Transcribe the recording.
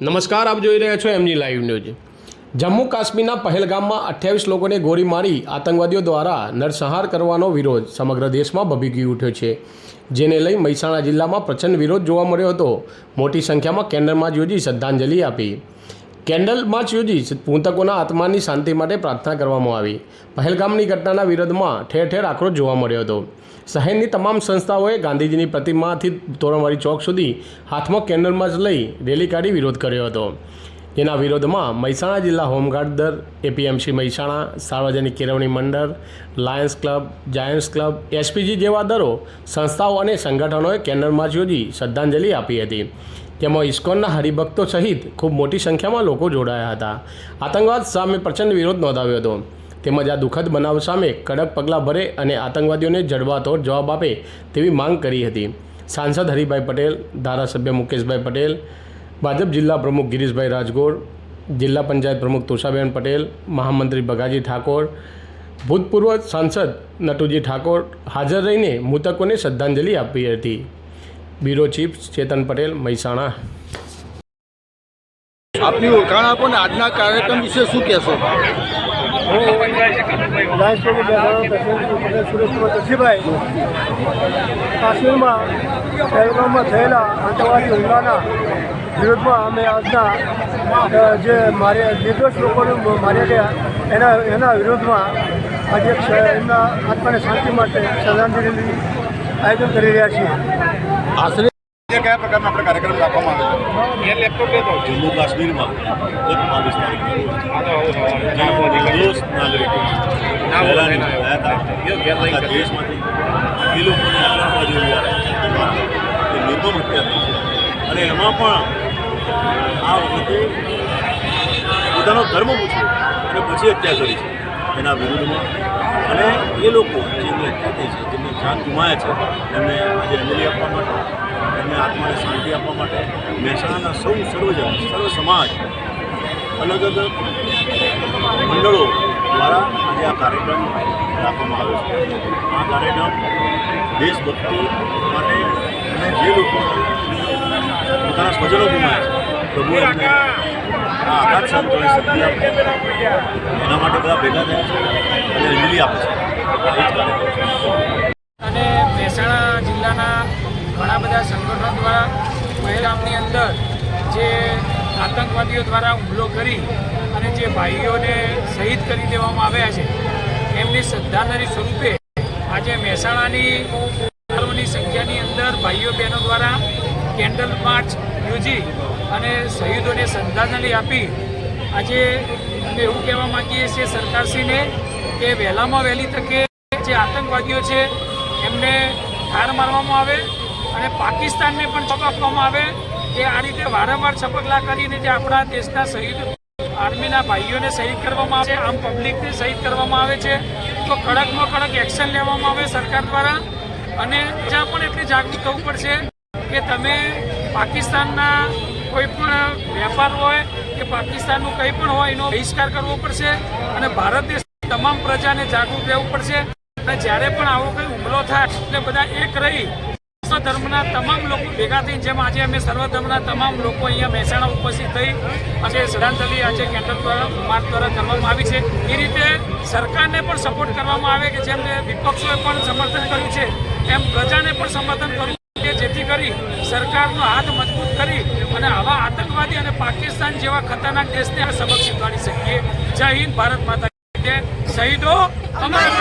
નમસ્કાર, આપ જોઈ રહ્યા છો એમની લાઈવ ન્યૂઝ જમ્મુ કાશ્મીરના પહેલગામમાં અઠ્યાવીસ લોકોને ગોળી મારી આતંકવાદીઓ દ્વારા નરસંહાર કરવાનો વિરોધ સમગ્ર દેશમાં ભભીકી ઉઠ્યો છે. જેને લઈ મહેસાણા જિલ્લામાં પ્રચંડ વિરોધ જોવા મળ્યો હતો. મોટી સંખ્યામાં કેન્દ્રમાં યોજી શ્રદ્ધાંજલિ આપી. કેન્ડલ જ યોજી પૂંતકોના આત્માની શાંતિ માટે પ્રાર્થના કરવામાં આવી. પહેલગામની ઘટનાના વિરોધમાં ઠેર ઠેર આક્રોશ જોવા મળ્યો હતો. શહેરની તમામ સંસ્થાઓએ ગાંધીજીની પ્રતિમાથી તોરણવાળી ચોક સુધી હાથમાં કેન્ડલમાં જ લઈ રેલી કાઢી વિરોધ કર્યો હતો. જેના વિરોધમાં મહેસાણા જિલ્લા હોમગાર્ડ દર એપીએમસી મહેસાણા, સાર્વજનિક કેળવણી મંડળ, Lions club, Giants club, SPG જેવા દરો સંસ્થાઓ અને સંગઠનોએ કેન્ડલ માર્ચ યોજી શ્રદ્ધાંજલિ આપી હતી. તેમાં ઇસ્કોનના હરિભક્તો સહિત ખૂબ મોટી સંખ્યામાં લોકો જોડાયા હતા. આતંકવાદ સામે પ્રચંડ વિરોધ નોંધાવ્યો હતો. તેમજ આ દુઃખદ બનાવ સામે કડક પગલાં ભરે અને આતંકવાદીઓને જડબાતોડ જવાબ આપે તેવી માંગ કરી હતી. સાંસદ હરિભાઈ પટેલ, ધારાસભ્ય મુકેશભાઈ પટેલ, ભાજપ જિલ્લા પ્રમુખ ગિરીશભાઈ રાજગોર, જિલ્લા પંચાયત પ્રમુખ તુષાબેન પટેલ, મહામંત્રી બગાજી ઠાકોર, ભૂતપૂર્વ સાંસદ નટુજી ઠાકોર હાજર રહીને મૃતકોને શ્રદ્ધાંજલિ આપી હતી. Bureau chief Chetan Patel Mehsana. આપની ઓળખાણ આપો ને આજના કાર્યક્રમ વિશે શું કહેશો? કાશ્મીરમાં પહેલગામમાં થયેલા આતંકવાદી હુમલાના વિરોધમાં અમે આજના જે મારે નિર્દોષ લોકોને માર્યા ગયા એના એના વિરોધમાં આજે એમના આત્માને શાંતિ માટે શ્રદ્ધાંજલિ આયોજન કરી રહ્યા છીએ. આશરે કયા પ્રકારના આપણે કાર્યક્રમ રાખવામાં આવે છે? જમ્મુ કાશ્મીરમાં ગત બાવીસ તારીખે. નાગરિકો હતા. દેશમાંથી એ લોકોને એ નિર્મમ હત્યા થઈ છે. અને એમાં પણ આ વખતે પોતાનો ધર્મ પૂછ્યો. અને પછી હત્યા કરી છે. એના વિરુદ્ધમાં અને એ લોકો જેમની હત્યા છે જેમને જાન ગુમાયા છે, એમને આજે અંજલિ આપવા માટે, એમને આત્માને શાંતિ આપવા માટે મહેસાણાના સૌ સર્વજન, સર્વ સમાજ, અલગ અલગ મંડળો દ્વારા આજે આ કાર્યક્રમ રાખવામાં આવ્યો છે. આ કાર્યક્રમ દેશભક્તિ માટે અને જે લોકો પોતાના સ્વજનો ગુમાયા છે એના માટે બધા ભેગા થયા છે. અને અંજલિ આપે છે. અને મહેસાણા જિલ્લાના ઘણા બધા સંગઠનો દ્વારા પહેલગામની અંદર જે આતંકવાદીઓ દ્વારા હુમલો કરી અને જે ભાઈઓને શહીદ કરી દેવામાં આવ્યા છે, એમની શ્રદ્ધાંજલિ સ્વરૂપે આજે મહેસાણાની કેન્ડલ માર્ચ યોજી અને શહીદોને શ્રદ્ધાંજલિ આપી આજે અમે એવું કહેવા માંગીએ છીએ સરકારશ્રીને કે વહેલામાં વહેલી તકે જે આતંકવાદીઓ છે, એમને ઠાર મારવામાં આવે અને પાકિસ્તાનને પણ છપ આપવામાં આવે કે આ રીતે વારંવાર છપકલા કરીને જે આપણા દેશના શહીદ આર્મીના ભાઈઓને શહીદ કરવામાં આવે આમ પબ્લિકને શહીદ કરવામાં આવે છે, તો કડકમાં કડક એક્શન લેવામાં આવે સરકાર દ્વારા અને જ્યાં પણ એટલી જાગૃત થવું પડશે કે તમે પાકિસ્તાનના કોઈ પણ વેપાર હોય કે પાકિસ્તાનનું કંઈ પણ હોય, એનો બહિષ્કાર કરવો પડશે અને ભારત દેશની તમામ પ્રજાને જાગૃત રહેવું પડશે. અને જ્યારે પણ આવો કંઈ હુમલો થાય, એટલે બધા એક રહી ધર્મના તમામ લોકો ભેગા થઈને, જેમ આજે અમે સર્વ ધર્મના તમામ લોકો અહીંયા મહેસાણા ઉપસ્થિત થઈ, આજે શ્રદ્ધાંજલિ આજે કેન્દ્ર દ્વારા માર્ગ દ્વારા કરવામાં આવી છે. એ રીતે સરકારને પણ સપોર્ટ કરવામાં આવે કે જેમ વિપક્ષોએ પણ સમર્થન કર્યું છે, એમ પ્રજાને પણ સમર્થન કરવું જેથી કરી સરકારનો હાથ મજબૂત કરી અને આવા આતંકવાદી અને પાકિસ્તાન જેવા ખતરનાક દેશને આ સબક શીખવાડી શકીએ જય હિન્દ, ભારત માતા શહીદો, અમર.